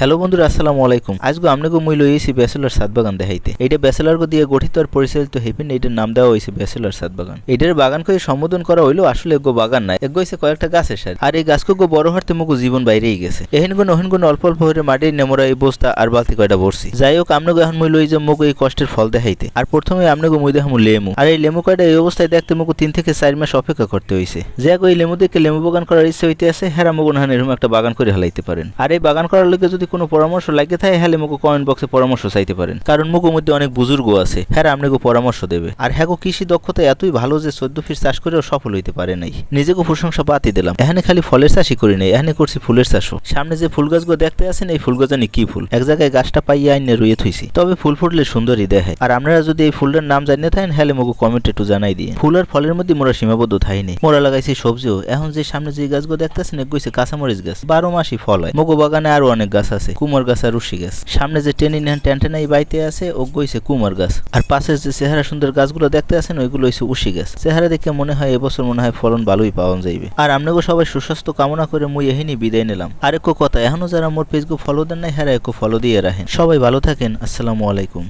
Hello বন্ধুরা, আসসালামু আলাইকুম। আজকে আমনেগো মুই লইয়েছি ব্যাচেলার সাত বাগান দেখাইতে। এইটা ব্যাচেলার দিয়ে গঠিত আর পরিচালিত হেপিন, এইটার নাম দেওয়া হয়েছে ব্যাচেলার সাত বাগান এইটার বাগান করে সম্বোধন করা হইল আসলে এগো বাগান নাই এগো হইছে কয়েকটা গাছের সারি। আর এই গাছকে গো বড় হারতে মুগো জীবন বাইরেই গেছে। এহেন গুণ ওহেন গুণ অল্প অল্প হয়ে মাটির নেমরা এই বস্তা আর বালতি কয়টা ভরছি। যাই হোক আমনেগো এখন মুই লই যে মুগো এই কষ্টের ফল দেখাইতে। আর প্রথমে আমনেগো মুই দেখামু লেমু। আর এই লেমু কয়টা এই অবস্থায় দেখতে মুগো তিন থেকে চার মাস অপেক্ষা করতে হইছে। যে ওই লেমু দেখে লেমু বাগান করার ইচ্ছে হইতে আছে, হেরা মুগো নাহান এরকম একটা বাগান করে হালাইতে পারেন। আর এই বাগান করার লোকে যদি কোনো পরামর্শ লাগে থাকে হ্যালে মুগো কমেন্ট বক্সে পরামর্শ চাইতে পারেন। কারণ মুগো মধ্যে অনেক বুজুর্গ আছে। হ্যাঁ আপনাকে পরামর্শ দেবে। আর হ্যাঁ কৃষি দক্ষতা এতই ভালো যে চোদ্দ ফিট চাষ করেও সফল হইতে পারে নাই। নিজেকে প্রশংসা পাতি দিলাম। এখানে খালি ফলের চাষই করি নাই, এখানে করছি ফুলের চাষও। সামনে যে ফুল গাছগুলো দেখতে আছেন, এই ফুল জানি কি ফুল? এক জায়গায় গাছটা পাইয়া আইনে রুয়ে থইছি। তবে ফুল ফুটলে সুন্দরই দেখায় আর আপনারা যদি এই ফুলটার নাম জানিয়ে থাকেন হ্যালে মুগো কমেন্ট একটু জানাই দিয়ে ফুল আর ফলের মধ্যে মোরা সীমাবদ্ধ থাইনি মোরা লাগাইছি সবজিও। এখন যে সামনে যে গাছগুলো দেখতেছেন এক গইছে কাঁচামরিচ গাছ। বারো মাসই ফল হয়। মগো বাগানে আরও অনেক গাছ আছে কুমোর গাছ আর রুশি গাছ। সামনে যে টেনি নেন এই বাইতে আছে ও গইছে কুমার গাছ। আর পাশে যে চেহারা সুন্দর গাছগুলো দেখতে আছেন, ওইগুলো হয়েছে উশি গাছ। চেহারা দেখে মনে হয় এবছর মনে হয় ফলন ভালোই পাওয়া যাইবে। আর আমনেগো সবাই সুস্বাস্থ্য কামনা করে মুই এহিনি বিদায় নিলাম। আর কথা, এখনও যারা মোর ফেসবুক ফলো দেন নাই হ্যাঁ একো ফলো দিয়ে রাখেন। সবাই ভালো থাকেন, আসসালামু আলাইকুম।